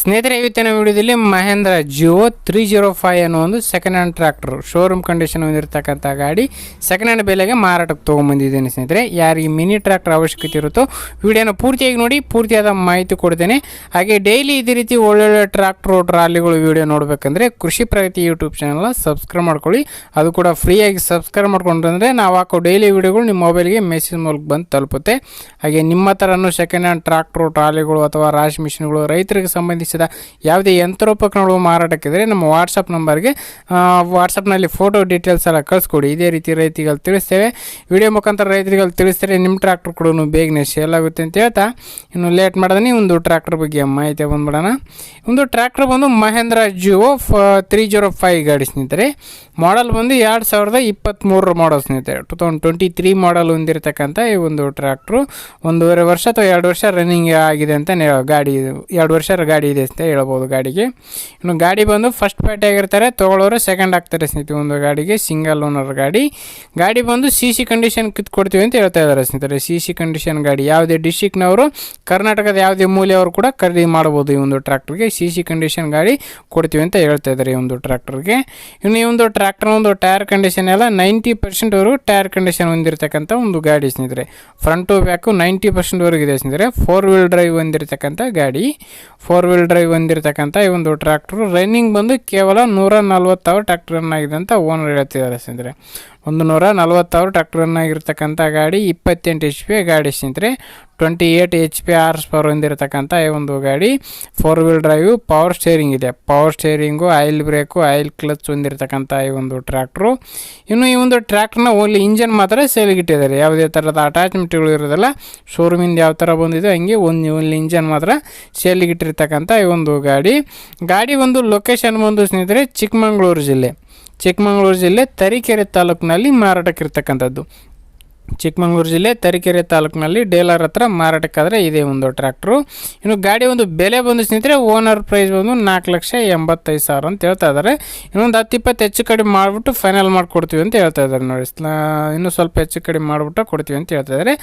ಸ್ನೇಹಿತರೆ ಇವತ್ತಿನ ವಿಡಿಯೋದಲ್ಲಿ Mahindra Jivo three zero five ಅನ್ನೋ ಒಂದು second hand tractor showroom condition ಹೊಂದಿರತಕ್ಕಂಥ ಗಾಡಿ ಸೆಕೆಂಡ್ ಹ್ಯಾಂಡ್ ಬೆಲೆಗೆ ಮಾರಾಟಕ್ಕೆ ತೊಗೊಂಬಂದಿದ್ದೇನೆ ಸ್ನೇಹಿತರೆ. ಯಾರಿಗೆ ಮಿನಿ ಟ್ರ್ಯಾಕ್ಟರ್ ಅವಶ್ಯಕತೆ ಇರುತ್ತೋ ವಿಡಿಯೋನ ಪೂರ್ತಿಯಾಗಿ ನೋಡಿ, ಪೂರ್ತಿಯಾದ ಮಾಹಿತಿ ಕೊಡ್ತೇನೆ. ಹಾಗೆ ಡೈಲಿ ಇದೇ ರೀತಿ ಒಳ್ಳೊಳ್ಳೆ ಟ್ರ್ಯಾಕ್ಟ್ರು ಟ್ರಾಲಿಗಳು ವಿಡಿಯೋ ನೋಡಬೇಕಂದ್ರೆ ಕೃಷಿ ಪ್ರಗತಿ ಯೂಟ್ಯೂಬ್ ಚಾನಲ್ನ ಸಬ್ಸ್ಕ್ರೈಬ್ ಮಾಡ್ಕೊಳ್ಳಿ. ಅದು ಕೂಡ ಫ್ರೀಯಾಗಿ ಸಬ್ಸ್ಕ್ರೈಬ್ ಮಾಡ್ಕೊಂಡ್ರೆ ನಾವು ಹಾಕೋ ಡೈಲಿ ವಿಡಿಯೋಗಳು ನಿಮ್ಮ ಮೊಬೈಲ್ಗೆ ಮೆಸೇಜ್ ಮೂಲಕ ಬಂದು ತಲುಪುತ್ತೆ. ಹಾಗೆ ನಿಮ್ಮ ಥರನೂ ಸೆಕೆಂಡ್ ಹ್ಯಾಂಡ್ ಟ್ರ್ಯಾಕ್ಟ್ರು ಟ್ರಾಲಿಗಳು ಅಥವಾ ರಾಶಿ ಮಿಷಿನ್ಗಳು ರೈತರಿಗೆ ಸಂಬಂಧಿಸಿದ ಯಾವುದೇ ಯಂತ್ರೋಪಕರಣಗಳು ಮಾರಾಟಕ್ಕಿದ್ರೆ ನಮ್ಮ ವಾಟ್ಸಪ್ ನಂಬರ್ಗೆ ವಾಟ್ಸಪ್ನಲ್ಲಿ ಫೋಟೋ ಡೀಟೇಲ್ಸ್ ಎಲ್ಲ ಕಳಿಸ್ಕೊಡಿ. ಇದೇ ರೀತಿ ರೈತಿಗಳು ತಿಳಿಸ್ತೇವೆ. ವಿಡಿಯೋ ಮುಖಾಂತರ ರೈತರುಗಳು ತಿಳಿಸ್ತಾರೆ ನಿಮ್ಮ ಟ್ರ್ಯಾಕ್ಟರ್ ಕೂಡ ಬೇಗನೆ ಸೇಲ್ ಆಗುತ್ತೆ ಅಂತ ಹೇಳ್ತಾ. ಇನ್ನು ಲೇಟ್ ಮಾಡಿದ್ರೆ ಒಂದು ಟ್ರ್ಯಾಕ್ಟರ್ ಬಗ್ಗೆ ಮಾಹಿತಿ ಬಂದ್ಬಿಡೋಣ. ಒಂದು ಟ್ರ್ಯಾಕ್ಟರ್ ಬಂದು ಮಹೇಂದ್ರ ಜಿಯೋ ಫ ತ್ರೀ ಜೀರೋ ಫೈವ್ ಗಾಡಿ ಸ್ನೇಹಿತರೆ. ಮಾಡಲ್ ಬಂದು ಎರಡು ಸಾವಿರದ ಇಪ್ಪತ್ತ್ಮೂರರ ಮಾಡಲ್ ಸ್ನೇಹಿತರೆ. Two thousand twenty three model ಹೊಂದಿರತಕ್ಕಂಥ ಈ ಒಂದು ಟ್ರ್ಯಾಕ್ಟ್ರು ಒಂದೂವರೆ ವರ್ಷ ಅಥವಾ ಎರಡು ವರ್ಷ ರನ್ನಿಂಗ್ ಆಗಿದೆ ಅಂತ ಗಾಡಿ, ಎರಡು ವರ್ಷ ಗಾಡಿ ಇದೆ. ಅಂತ ಹೇಳ್ಬೋದು ಗಾಡಿಗೆ. ಇನ್ನು ಗಾಡಿ ಬಂದು ಫಸ್ಟ್ ಪಾರ್ಟಿ ಆಗಿರ್ತಾರೆ, ತೊಗೊಳ್ಳೋರು ಸೆಕೆಂಡ್ ಆಗ್ತಾರೆ ಸ್ನೇಹಿತರೆ. ಒಂದು ಗಾಡಿಗೆ ಸಿಂಗಲ್ ಓನರ್ ಗಾಡಿ. ಗಾಡಿ ಬಂದು ಸಿ ಸಿ ಕಂಡೀಷನ್ ಕಿತ್ಕೊಡ್ತೀವಿ ಅಂತ ಹೇಳ್ತಾ ಇದ್ದಾರೆ ಸ್ನೇಹಿತರೆ. ಸಿ ಸಿ ಕಂಡೀಷನ್ ಗಾಡಿ, ಯಾವುದೇ ಡಿಸ್ಟಿಕ್ನವರು ಕರ್ನಾಟಕದ ಯಾವುದೇ ಮೂಲೆಯವರು ಕೂಡ ಖರೀದಿ ಮಾಡ್ಬೋದು ಈ ಒಂದು ಟ್ರ್ಯಾಕ್ಟರ್ಗೆ ಸಿ ಸಿ ಕಂಡೀಷನ್ ಗಾಡಿ ಕೊಡ್ತೀವಿ ಅಂತ ಹೇಳ್ತಾ ಇದ್ದಾರೆ ಈ ಒಂದು ಟ್ರ್ಯಾಕ್ಟರ್ಗೆ ಇನ್ನು ಈ ಒಂದು ಟ್ರ್ಯಾಕ್ಟರ್ ಒಂದು ಟೈರ್ ಕಂಡೀಷನ್ ಎಲ್ಲ ನೈಂಟಿ ಪರ್ಸೆಂಟ್ವರೆಗೂ ಟೈರ್ ಕಂಡೀಷನ್ ಹೊಂದಿರತಕ್ಕಂಥ ಒಂದು ಗಾಡಿ ಸ್ನೇಹಿತರೆ. ಫ್ರಂಟು ಬ್ಯಾಕು ನೈಂಟಿ ಪರ್ಸೆಂಟ್ವರೆಗೂ ಇದೆ ಸ್ನೇಹಿತರೆ. ಫೋರ್ ವೀಲ್ ಡ್ರೈವ್ ಹೊಂದಿರತಕ್ಕಂಥ ಗಾಡಿ. ಫೋರ್ ವೀಲ್ ಡ್ರೈವ್ ಹೊಂದಿರತಕ್ಕಂಥ ಈ ಒಂದು ಟ್ರ್ಯಾಕ್ಟ್ರು ರನ್ನಿಂಗ್ ಬಂದು ಕೇವಲ ನೂರ ನಲ್ವತ್ತಾರು ಟ್ರ್ಯಾಕ್ಟ್ರನ್ನಾಗಿದೆ ಅಂತ ಓನರ್ ಹೇಳ್ತಿದ್ದಾರೆ ಸ್ನೇಹಿತರೆ. ಒಂದು ನೂರ ನಲ್ವತ್ತಾರು ಟ್ರ್ಯಾಕ್ಟರ್ನಾಗಿರ್ತಕ್ಕಂಥ ರನ್ ಗಾಡಿ, ಇಪ್ಪತ್ತೆಂಟು ಎಚ್ ಪಿ ಗಾಡಿ ಸ್ನೇಹಿತರೆ. Twenty eight H P horse power ಹೊಂದಿರತಕ್ಕಂಥ ಈ ಒಂದು ಗಾಡಿ. Four wheel drive power steering ಇದೆ. Power steering oil brake oil clutch ಹೊಂದಿರತಕ್ಕಂಥ ಈ ಒಂದು ಟ್ರ್ಯಾಕ್ಟ್ರು ಇನ್ನು ಈ ಒಂದು ಟ್ರ್ಯಾಕ್ಟ್ರನ್ನ ಓನ್ಲಿ ಇಂಜನ್ ಮಾತ್ರ ಸೇಲ್ಗಿಟ್ಟಿದ್ದಾರೆ ಯಾವುದೇ ಥರದ ಅಟ್ಯಾಚ್ಮೆಂಟ್ಗಳು ಇರೋದಿಲ್ಲ. ಶೋರೂಮಿಂದ ಯಾವ ಥರ ಬಂದಿದೆ ಹಂಗೆ ಒಂದು ಓನ್ಲಿ ಇಂಜನ್ ಮಾತ್ರ ಸೇಲ್ಗಿಟ್ಟಿರ್ತಕ್ಕಂಥ ಈ ಒಂದು ಗಾಡಿ. ಗಾಡಿ ಒಂದು ಲೊಕೇಶನ್ ಬಂದು ಸ್ನೇಹಿತರೆ ಚಿಕ್ಕಮಗಳೂರು ಜಿಲ್ಲೆ. ಚಿಕ್ಕಮಗಳೂರು ಜಿಲ್ಲೆ ತರೀಕೆರೆ ತಾಲೂಕಿನಲ್ಲಿ ಮಾರಾಟಕ್ಕಿರ್ತಕ್ಕಂಥದ್ದು. ಚಿಕ್ಕಮಗಳೂರು ಜಿಲ್ಲೆ ತರೀಕೆರೆ ತಾಲೂಕಿನಲ್ಲಿ ಡೇಲರ್ ಹತ್ರ ಮಾರಾಟಕ್ಕಾದರೆ ಇದೆ ಒಂದು ಟ್ರ್ಯಾಕ್ಟ್ರು. ಇನ್ನು ಗಾಡಿ ಒಂದು ಬೆಲೆ ಬಂದು ಸ್ನೇಹಿತರೆ, ಓನರ್ ಪ್ರೈಸ್ ಬಂದು ನಾಲ್ಕು ಲಕ್ಷ ಎಂಬತ್ತೈದು ಸಾವಿರ ಅಂತ ಹೇಳ್ತಾ ಇದ್ದಾರೆ. ಇನ್ನೊಂದು ಹತ್ತು ಇಪ್ಪತ್ತು ಹೆಚ್ಚು ಕಡಿಮೆ ಮಾಡಿಬಿಟ್ಟು ಫೈನಲ್ ಮಾಡಿಕೊಡ್ತೀವಿ ಅಂತ ಹೇಳ್ತಾ ಇದ್ದಾರೆ ನೋಡಿ. ಇನ್ನೂ ಸ್ವಲ್ಪ ಹೆಚ್ಚು ಕಡಿಮೆ ಮಾಡಿಬಿಟ್ಟು ಕೊಡ್ತೀವಿ ಅಂತ ಹೇಳ್ತಾ ಇದ್ದಾರೆ.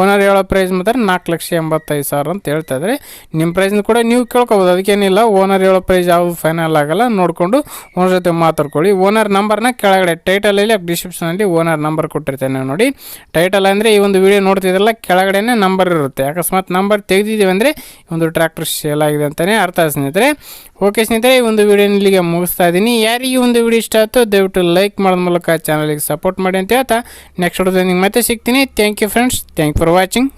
ಓನರ್ ಹೇಳೋ ಪ್ರೈಸ್ ಮಾತ್ರ ನಾಲ್ಕು ಲಕ್ಷ ಎಂಬತ್ತೈದು ಸಾವಿರ ಅಂತ ಹೇಳ್ತಾ ಇದ್ದಾರೆ. ನಿಮ್ಮ ಪ್ರೈಸ್ನ ಕೂಡ ನೀವು ಕೇಳ್ಕೊಬೋದು, ಅದಕ್ಕೇನಿಲ್ಲ. ಓನರ್ ಹೇಳೋ ಪ್ರೈಸ್ ಯಾವುದು ಫೈನಲ್ ಆಗಲ್ಲ, ನೋಡಿಕೊಂಡು ಓನರ್ ಜೊತೆ ಮಾತಾಡ್ಕೊಳ್ಳಿ. ಓನರ್ ನಂಬರ್ನ ಕೆಳಗಡೆ ಟೈಟಲಲ್ಲಿ ಡಿಸ್ಕ್ರಿಪ್ಷನಲ್ಲಿ ಓನರ್ ನಂಬರ್ ಕೊಟ್ಟಿರ್ತೇನೆ ನೋಡಿ. ಟೈಟಲ್ ಅಂದರೆ ಈ ಒಂದು ವಿಡಿಯೋ ನೋಡ್ತಿದ್ರಲ್ಲ, ಕೆಳಗಡೆನೇ ನಂಬರ್ ಇರುತ್ತೆ. ಅಕಸ್ಮಾತ್ ನಂಬರ್ ತೆಗೆದಿದ್ದೀವಿ ಅಂದರೆ ಒಂದು ಟ್ರ್ಯಾಕ್ಟರ್ ಶೇಲ್ ಆಗಿದೆ ಅಂತಲೇ ಅರ್ಥ ಸ್ನೇಹಿತರೆ. ಓಕೆ ಸ್ನೇಹಿತರೆ, ಈ ಒಂದು ವಿಡಿಯೋ ಇಲ್ಲಿಗೆ ಮುಗಿಸ್ತಾ ಇದ್ದೀನಿ. ಯಾರಿಗೆ ಒಂದು ವಿಡಿಯೋ ಇಷ್ಟ ಆಯಿತು ದಯವಿಟ್ಟು ಲೈಕ್ ಮಾಡೋದ ಮೂಲಕ ಚಾನಲಿಗೆ ಸಪೋರ್ಟ್ ಮಾಡಿ ಅಂತ ಹೇಳ್ತಾ ನೆಕ್ಸ್ಟ್ ವಿಡಿಯೋದಲ್ಲಿ ಮತ್ತೆ ಸಿಗ್ತೀನಿ. Thank you friends thank for watching